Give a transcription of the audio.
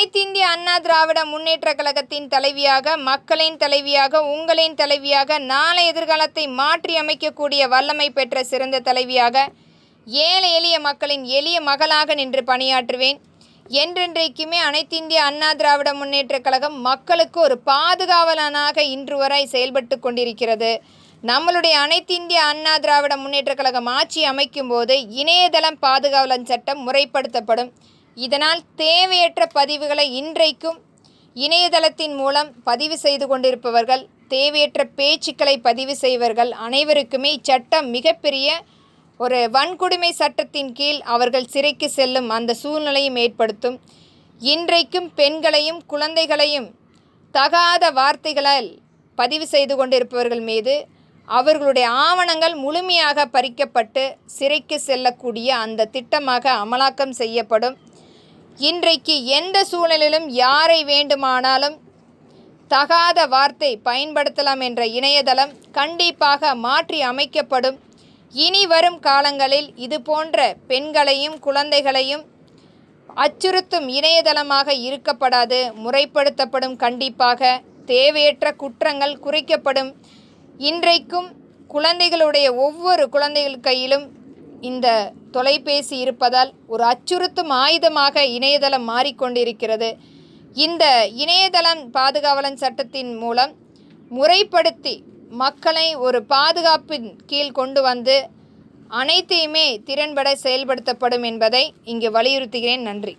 அனைத்திந்திய அண்ணா திராவிட முன்னேற்ற கழகத்தின் தலைவியாக மக்களின் தலைவியாக உங்களின் தலைவியாக நாளை எதிர்காலத்தை மாற்றி அமைக்கக்கூடிய வல்லமை பெற்ற சிறந்த தலைவியாக ஏழை எளிய மக்களின் எளிய மகளாக நின்று பணியாற்றுவேன். என்றென்றைக்குமே அனைத்திந்திய அண்ணா திராவிட முன்னேற்ற கழகம் மக்களுக்கு ஒரு பாதுகாவலனாக இன்று வரை செயல்பட்டு கொண்டிருக்கிறது. நம்மளுடைய அனைத்திந்திய அண்ணா திராவிட முன்னேற்ற கழகம் ஆட்சி அமைக்கும் போது இணையதளம் பாதுகாவலன் சட்டம் முறைப்படுத்தப்படும். இதனால் தேவையற்ற பதிவுகளை இன்றைக்கும் இணையதளத்தின் மூலம் பதிவு செய்து கொண்டிருப்பவர்கள் தேவையற்ற பேச்சுக்களை பதிவு செய்வர்கள் அனைவருக்குமே இச்சட்டம் மிகப்பெரிய ஒரு வன்கொடுமை சட்டத்தின் கீழ் அவர்கள் சிறைக்கு செல்லும் அந்த சூழ்நிலையும் ஏற்படுத்தும். இன்றைக்கும் பெண்களையும் குழந்தைகளையும் தகாத வார்த்தைகளால் பதிவு செய்து கொண்டிருப்பவர்கள் மீது அவர்களுடைய ஆவணங்கள் முழுமையாக பறிக்கப்பட்டு சிறைக்கு செல்லக்கூடிய அந்த திட்டமாக அமலாக்கம் செய்யப்படும். இன்றைக்கு எந்த சூழ்நிலையிலும் யாரை வேண்டுமானாலும் தகாத வார்த்தை பயன்படுத்தலாம் என்ற இணையதளம் கண்டிப்பாக மாற்றி அமைக்கப்படும். இனி வரும் காலங்களில் இது போன்ற பெண்களையும் குழந்தைகளையும் அச்சுறுத்தும் இணையதளமாக இருக்கப்படாது. முறைப்படுத்தப்படும் கண்டிப்பாக. தேவையற்ற குற்றங்கள் குறைக்கப்படும். இன்றைக்கும் குழந்தைகளுடைய ஒவ்வொரு குழந்தைகள் கையிலும் இந்த தொலைபேசி இருப்பதால் ஒரு அச்சுறுத்தும் ஆயுதமாக இணையதளம் மாறிக்கொண்டிருக்கிறது. இந்த இணையதளம் பாதுகாவலன் சட்டத்தின் மூலம் முறைப்படுத்தி மக்களை ஒரு பாதுகாப்பின் கீழ் கொண்டு வந்து அனைத்தையுமே திறன்பட செயல்படுத்தப்படும் என்பதை இங்கு வலியுறுத்துகிறேன். நன்றி.